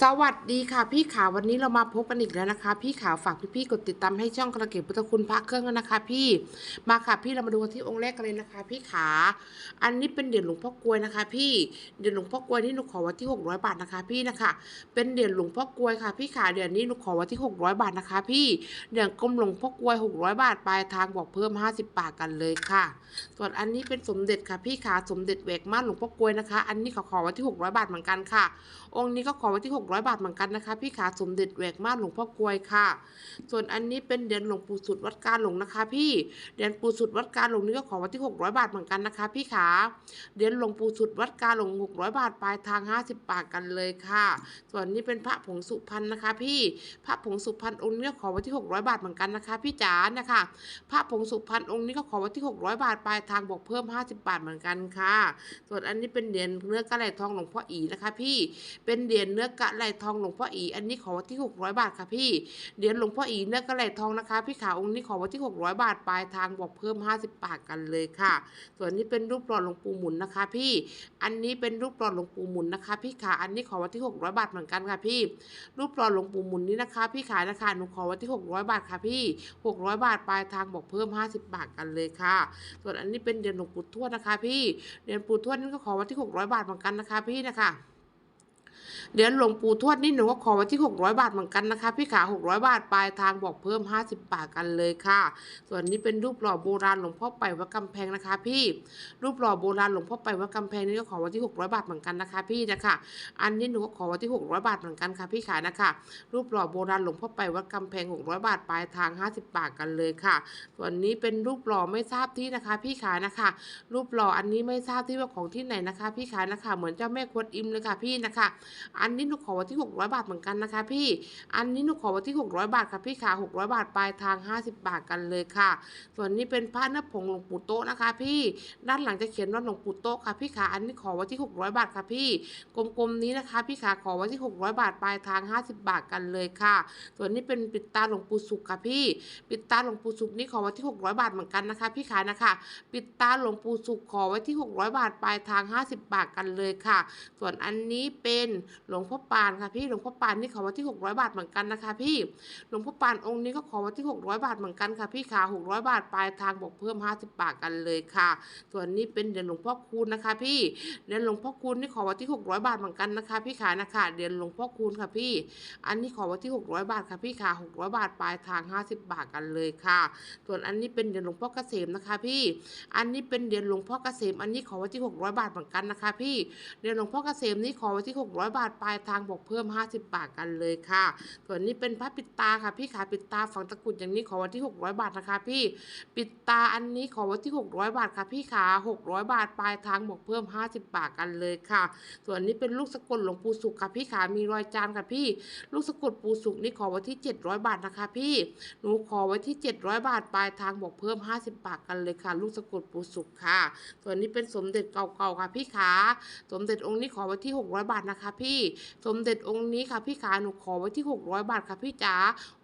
สวัสดีค่ะพี่ขาวันนี้เรามาพบกันอีกแล้วนะคะ พี่ขาฝากพี่ๆกดติดตามให้ช่องกระเก็บพุทธคุณพระเครื่องด้วยนะคะ พี่มาค่ะพี่เรามาดูกันที่องค์แรกกันเลยนะคะ พี่ขาอันนี้เป็นเหรียญหลวงพ่อกลวยนะคะ พี่เหรียญหลวงพ่อกลวยนี่หนูขอไว้ที่600บาทนะคะ พี่นะคะ เป็นเหรียญหลวงพ่อกลวยค่ะ พี่ขาเหรียญนี้หนูขอไว้ที่600บาทนะคะ พี่เหรียญกลมหลวงพ่อกลวย 600 บาทปลายทางบอกเพิ่ม 50 บาทกันเลยค่ะ ส่วนอันนี้เป็นสมเด็จค่ะ พี่ขาสมเด็จแหวกม่านหลวงพ่อกลวยนะคะ อันนี้ขอขอไว้ที่600บาทเหมือนกันค่ะ องค์นี้ก็ขอไว้ที่600 บาทเหมือนกันนะคะ พี่ขาสมเด็จแหวกม่านหลวงพ่อกลวยค่ะ ส่วนอันนี้เป็นเหรียญหลวงปู่สุดวัดการหลงนะคะ พี่เหรียญปู่สุดวัดการหลงนี่ก็ขอไว้ที่ 600 บาทเหมือนกันนะคะ พี่ขาเหรียญหลวงปู่สุดวัดการหลง 600 บาทปลายทาง 50 บาทกันเลยค่ะ ส่วนนี้เป็นพระผงสุพรรณนะคะ พี่พระผงสุพรรณองค์นี้ก็ขอไว้ที่ 600 บาทเหมือนกันนะคะ พี่จ๋านะคะพระผงสุพรรณองค์นี้ก็ขอไว้ที่ 600 บาทปลายทางบอกเพิ่ม 50 บาทเหมือนกันค่ะ ส่วนอันนี้เป็นเหรียญเนื้อกระไหลทองหลวงพ่ออีนะคะ พี่เป็นเหรียญเนื้อกระไหลทองหลวงพ่ออี อันนี้ขอไว้ที่ 600 บาทค่ะพี่เหรียญหลวงพ่ออีเนื้อกระไหลทองนะคะ พี่ขาองค์นี้ขอไว้ที่ 600 บาทปลายทางบอกเพิ่ม 50 บาทกันเลยค่ะ ส่วนนี้เป็นรูปหล่อหลวงปู่หมุนนะคะ พี่ อันนี้เป็นรูปหล่อหลวงปู่หมุนนะคะ พี่ขาอันนี้ขอไว้ที่ 600 บาทเหมือนกันค่ะพี่ รูปหล่อหลวงปู่หมุนนี้นะคะ พี่ขายนะคะหนูขอไว้ที่ 600 บาทค่ะพี่ 600 บาทปลายทางบอกเพิ่ม 50 บาทกันเลยค่ะ ส่วนอันนี้เป็นเหรียญหลวงปู่ทวดนะคะ พี่เหรียญปู่ทวดนี่ก็ขอไว้ที่ 600 บาทเหมือนกันนะคะ พี่นะคะ เหรียญหลวงปู่ทวดนี่หนูก็ขอไว้ที่ 600 บาทเหมือนกันนะคะ พี่ขา 600 บาทปลายทางบอกเพิ่ม 50 บาทกันเลยค่ะ ส่วนนี้เป็นรูปหล่อโบราณหลวงพ่อไปวัดกำแพงนะคะ พี่ รูปหล่อโบราณหลวงพ่อไปวัดกำแพงนี่ก็ขอไว้ที่ 600 บาทเหมือนกันนะคะ พี่นะคะ อันนี้หนูก็ขอไว้ที่ 600 บาทเหมือนกันค่ะ พี่ขานะคะ รูปหล่อโบราณหลวงพ่อไปวัดกำแพง 600 บาทปลายทาง 50 บาทกันเลยค่ะ ส่วนนี้เป็นรูปหล่อไม่ทราบที่นะคะ พี่ขานะคะ รูปหล่ออันนี้ไม่ทราบที่ว่าของที่ไหนนะคะ พี่ขานะคะ เหมือนเจ้าแม่ควนอิมเลยค่ะพี่นะคะอันนี้หนูขอไว้ที่ 600 บาทเหมือนกันนะคะ พี่ อันนี้หนูขอไว้ที่ 600 บาทค่ะพี่ขา600 บาทปลายทาง 50 บาทกันเลยค่ะ ส่วนนี้เป็นพระเนื้อผงหลวงปู่โตะนะคะ พี่ ด้านหลังจะเขียนว่าหลวงปู่โตะค่ะพี่ขาอันนี้ขอไว้ที่ 600 บาทค่ะพี่ กลมๆนี้นะคะ พี่ขาขอไว้ที่ 600 บาทปลายทาง 50 บาทกันเลยค่ะ ส่วนนี้เป็นปิดตาหลวงปู่สุขค่ะพี่ ปิดตาหลวงปู่สุขนี่ขอไว้ที่ 600 บาทเหมือนกันนะคะ พี่ขานะคะ ปิดตาหลวงปู่สุขขอไว้ที่ 600 บาทปลายทาง 50 บาทกันเลยค่ะ ส่วนอันนี้เป็นหลวงพ่อปานค่ะพี่หลวงพ่อปานนี่ขอไว้ที่ 600 บาทเหมือนกันนะคะ พี่หลวงพ่อปานองค์นี้ก็ขอไว้ที่ 600 บาทเหมือนกันค่ะ พี่ขา600 บาทปลายทางบอกเพิ่ม 50 บาทกันเลยค่ะ ส่วนนี้เป็นเหรียญหลวงพ่อคูณนะคะ พี่เหรียญหลวงพ่อคูณนี่ขอไว้ที่ 600 บาทเหมือนกันนะคะ พี่ขานะคะเหรียญหลวงพ่อคูณค่ะพี่ อันนี้ขอไว้ที่ 600 บาทค่ะพี่ขา600 บาทปลายทาง 50 บาทกันเลยค่ะ ส่วนอันนี้เป็นเหรียญหลวงพ่อเกษมนะคะ พี่ อันนี้เป็นเหรียญหลวงพ่อเกษม อันนี้ขอไว้ที่ 600 บาทเหมือนกันนะคะ พี่เหรียญหลวงพ่อเกษมนี่ขอไว้ที่ 600 บาทปลายทางบอกเพิ่ม 50 บาทกันเลยค่ะส่วนนี้เป็นพระปิดตาค่ะพี่ขาปิดตาฝังตะกรุดอย่างนี้ขอไว้ที่ 600 บาทนะคะพี่ปิดตาอันนี้ขอไว้ที่ 600 บาทค่ะพี่ขา600 บาทปลายทางบอกเพิ่ม 50 บาทกันเลยค่ะ ส่วนนี้เป็นลูกสะกดหลวงปู่สุขค่ะพี่ขามีรอยจานค่ะพี่ ลูกสะกดปู่สุขนี่ขอไว้ที่ 700 บาทนะคะพี่หนูขอไว้ที่ 700 บาทปลายทางบอกเพิ่ม 50 บาทกันเลยค่ะ ลูกสะกดปู่สุขค่ะ ส่วนนี้เป็นสมเด็จเก่าๆค่ะพี่ขาสมเด็จองค์นี้ขอไว้ที่ 600 บาทนะคะพี่สมเด็จองค์นี้ค่ะพี่ขาหนูขอไว้ที่ 600 บาทค่ะพี่จ๋า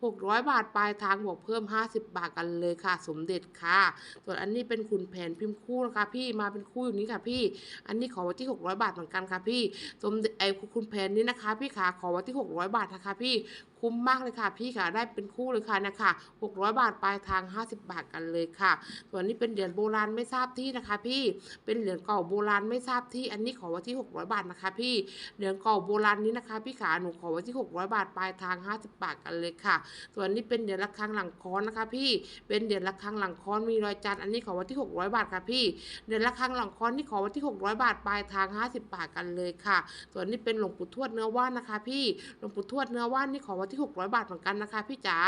600 บาทปลายทางบวกเพิ่ม 50 บาทกันเลยค่ะ สมเด็จค่ะ ส่วนอันนี้เป็นขุนแผนพิมพ์คู่นะคะพี่มาเป็นคู่อย่างนี้ค่ะพี่ อันนี้ขอไว้ที่ 600 บาทเหมือนกันค่ะพี่ สมเด็จไอ้คุณแผนนี้นะคะ พี่ขาขอไว้ที่ 600 บาทนะคะพี่คุ้มมากเลยค่ะ พี่ค่ะได้เป็นคู่เลยค่ะนะคะ600 บาทปลายทาง 50 บาทกันเลยค่ะ ส่วนนี้เป็นเหรียญโบราณไม่ทราบที่นะคะ พี่เป็นเหรียญเก่าโบราณไม่ทราบที่ อันนี้ขอไว้ที่ 600 บาทนะคะ พี่เหรียญเก่าโบราณนี้นะคะ พี่ขาหนูขอไว้ที่ 600 บาทปลายทาง 50 บาทกันเลยค่ะ ส่วนนี้เป็นเหรียญระฆังหลังค้อนนะคะ พี่เป็นเหรียญระฆังหลังค้อนมีรอยจันอันนี้ขอไว้ที่ 600 บาทค่ะพี่เหรียญระฆังหลังค้อนนี่ขอไว้ที่ 600 บาทปลายทาง 50 บาทกันเลยค่ะ ส่วนนี้เป็นหลวงปู่ทวดเนื้อว่านนะคะ พี่หลวงปู่ทวดเนื้อว่านนี่ขอไว้ที่ 600 บาทเหมือนกันนะคะ พี่จ๋า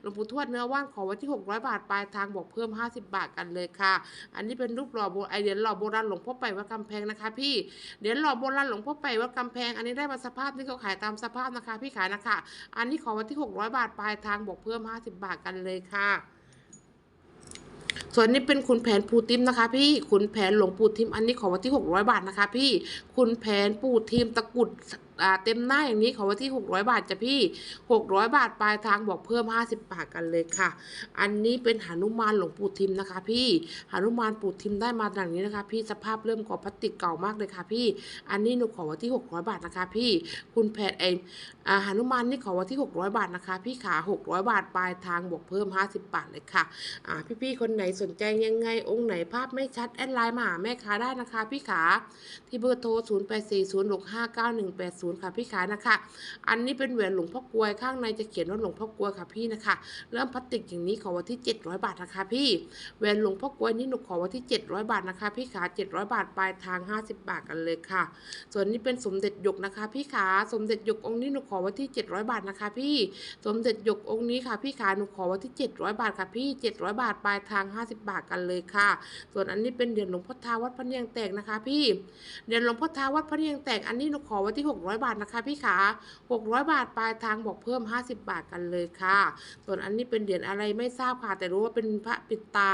หลวงปู่ทวดเนื้อว่านขอไว้ที่ 600 บาทปลายทางบอกเพิ่ม 50 บาทกันเลยค่ะ อันนี้เป็นรูปหล่อโบไอเหรียหล่อโบราณหลวงพ่อไปวัดกำแพงนะคะ พี่เหรียญหล่อโบราณหลวงพ่อไปวัดกำแพงอันนี้ได้มาสภาพนี่ก็ขายตามสภาพนะคะ พี่ขายนะคะ อันนี้ขอวันที่ 600 บาทปลายทางบอกเพิ่ม 50 บาทกันเลยค่ะ ส่วนนี้เป็นขุนแผนปู่ทิมนะคะ พี่ขุนแผนหลวงปู่ทิมอันนี้ขอวันที่ 600 บาทนะคะ พี่ขุนแผนปู่ทิมตะกุด เต็มหน้าอย่างนี้ขอไว้ที่ 600 บาทจ้ะพี่ 600 บาทปลายทางบอกเพิ่ม 50 บาทกันเลยค่ะ อันนี้เป็นหนุมานหลวงปู่ทิมนะคะ พี่หนุมานปู่ทิมได้มาดังนี้นะคะ พี่สภาพเริ่มกรอพลาสติกเก่ามากเลยค่ะพี่ อันนี้หนูขอไว้ที่ 600 บาทนะคะ พี่ คุณแพทย์เองอ่าหนุมานนี่ขอไว้ที่ 600 บาทนะคะ พี่ขา 600 บาทปลายทางบวกเพิ่ม 50 บาทเลยค่ะอ่าพี่ๆคนไหนสนใจยังไงองค์ไหนภาพไม่ชัดแอดไลน์มาหาแม่ค้าได้นะคะ พี่ขาที่เบอร์โทร 0840659180ค่ะพี่ขานะคะ อันนี้เป็นแหวนหลวงพ่อกลวยข้างในจะเขียนว่าหลวงพ่อกลวยค่ะพี่นะคะ เริ่มพลาสติกอย่างนี้ขอไว้ที่ 700 บาทนะคะพี่แหวนหลวงพ่อกลวยนี่หนูขอไว้ที่ 700 บาทนะคะ พี่ขา700 บาทปลายทาง 50 บาทกันเลยค่ะ ส่วนนี้เป็นสมเด็จหยกนะคะ พี่ขาสมเด็จหยกองค์นี้หนูขอไว้ที่ 700 บาทนะคะ พี่สมเด็จหยกองค์นี้ค่ะ พี่ขาหนูขอไว้ที่ 700 บาทค่ะพี่ 700 บาทปลายทาง 50 บาทกันเลยค่ะ ส่วนอันนี้เป็นเหรียญหลวงพ่อทาวัดพระเนียงแตกนะคะ พี่เหรียญหลวงพ่อทาวัดพระเนียงแตกอันนี้หนูขอไว้ที่ 600บาทนะคะพี่ขา600 บาทปลายทางบอกเพิ่ม 50 บาทกันเลยค่ะ ส่วนอันนี้เป็นเหรียญอะไรไม่ทราบค่ะ แต่รู้ว่าเป็นพระปิดตา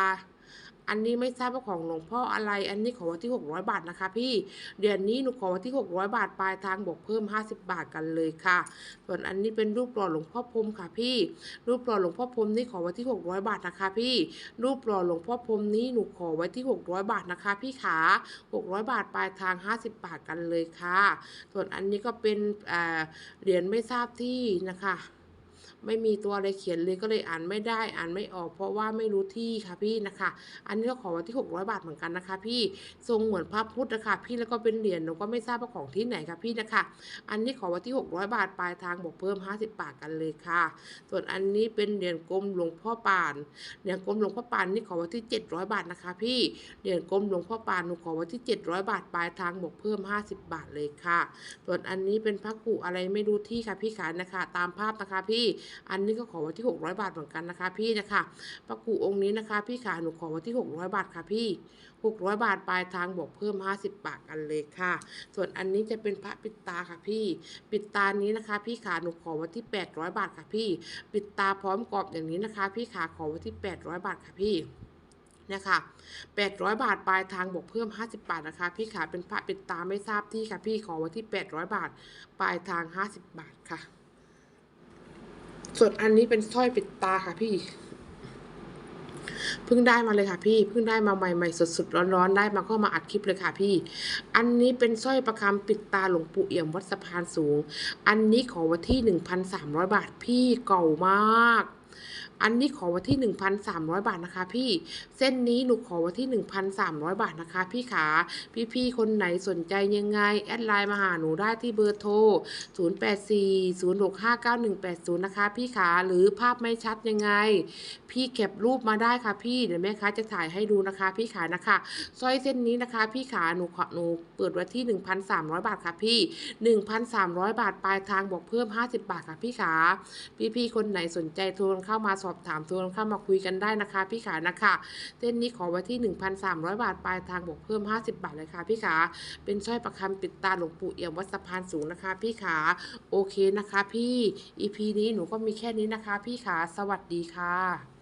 อันนี้ไม่ทราบว่าของหลวงพ่ออะไร อันนี้ขอไว้ที่ 600 บาทนะคะ พี่เหรียญนี้หนูขอไว้ที่ 600 บาทปลายทางบอกเพิ่ม 50 บาทกันเลยค่ะ ส่วนอันนี้เป็นรูปหล่อหลวงพ่อพรมค่ะพี่ รูปหล่อหลวงพ่อพรมนี่ขอไว้ที่ 600 บาทนะคะ พี่ รูปหล่อหลวงพ่อพรมนี้หนูขอไว้ที่ 600 บาทนะคะ พี่ขา600 บาทปลายทาง 50 บาทกันเลยค่ะ ส่วนอันนี้ก็เป็นเหรียญไม่ทราบที่นะคะ ไม่มีตัวอะไรเขียนเลยก็เลยอ่านไม่ได้อ่านไม่ออก เพราะว่าไม่รู้ที่ค่ะพี่นะคะ อันนี้ก็ขอไว้ที่ 600 บาทเหมือนกันนะคะ พี่ทรงเหมือนพระพุทธนะคะพี่แล้วก็เป็นเหรียญหนูก็ไม่ทราบว่าของที่ไหนค่ะพี่นะคะ อันนี้ขอไว้ที่ 600 บาทปลายทางบอกเพิ่ม 50 บาทกันเลยค่ะ ส่วนอันนี้เป็นเหรียญกลมหลวงพ่อปานเหรียญกลมหลวงพ่อปานนี่ขอไว้ที่ 700 บาทนะคะ พี่เหรียญกลมหลวงพ่อปานหนูขอไว้ที่ 700 บาทปลายทางบอกเพิ่ม 50 บาทเลยค่ะ ส่วนอันนี้เป็นพระกุอะไรไม่รู้ที่ค่ะพี่ขานะคะ ตามภาพนะคะพี่อันนี้ก็ขอไว้ที่ 600 บาทเหมือนกันนะคะพี่นะคะพระกุองค์นี้นะคะ พี่ขาหนูขอไว้ที่ 600 บาทค่ะพี่ 600 บาทปลายทางบอกเพิ่ม 50 บาทกันเลยค่ะ ส่วนอันนี้จะเป็นพระปิดตาค่ะพี่ ปิดตานี้นะคะ พี่ขาหนูขอไว้ที่ 800 บาทค่ะพี่ ปิดตาพร้อมกรอบอย่างนี้นะคะ พี่ขาขอไว้ที่ 800 บาทค่ะพี่นี่ยค่ะ800 บาทปลายทางบวกเพิ่ม 50 บาทนะคะ พี่ขาเป็นพระปิดตาไม่ทราบที่ค่ะ พี่ขอไว้ที่ 800 บาท ปลายทาง 50 บาทค่ะ ส่วนอันนี้เป็นสร้อยปิดตาค่ะพี่ เพิ่งได้มาเลยค่ะพี่ เพิ่งได้มาใหม่ๆสดๆร้อนๆได้มาก็มาอัดคลิปเลยค่ะพี่ อันนี้เป็นสร้อยประคำปิดตาหลวงปู่เอี่ยมวัดสะพานสูง อันนี้ขอไว้ที่หนึ่งพันสามร้อยบาทพี่เก่ามาก อันนี้ขอไว้ที่ 1,300 บาทนะคะ พี่ เส้นนี้หนูขอไว้ที่ 1,300 บาทนะคะ พี่ขาพี่ๆคนไหนสนใจยังไง แอดไลน์มาหาหนูได้ที่เบอร์โทร 0840659180 นะคะ พี่ขาหรือภาพไม่ชัดยังไง พี่เก็บรูปมาได้ค่ะพี่เดี๋ยวแม่ค้าจะถ่ายให้ดูนะคะ พี่ขานะคะสร้อยเส้นนี้นะคะ พี่ขาหนูขอหนูเปิดไว้ที่ 1,300 บาทค่ะพี่ 1,300 บาทปลายทางบอกเพิ่ม 50 บาทค่ะพี่ขาพี่ๆคนไหนสนใจโทรเข้ามาสอบถามโทรเข้ามาคุยกันได้นะคะ พี่ขานะคะเส้นนี้ขอไว้ที่ 1,300 บาทปลายทางบวกเพิ่ม 50 บาทเลยค่ะพี่ขาเป็นสร้อยประคำปิดตาหลวงปู่เอี่ยมวัดสะพานสูงนะคะ พี่ขาโอเคนะคะ พี่ EP นี้หนูก็มีแค่นี้นะคะ พี่ขาสวัสดีค่ะ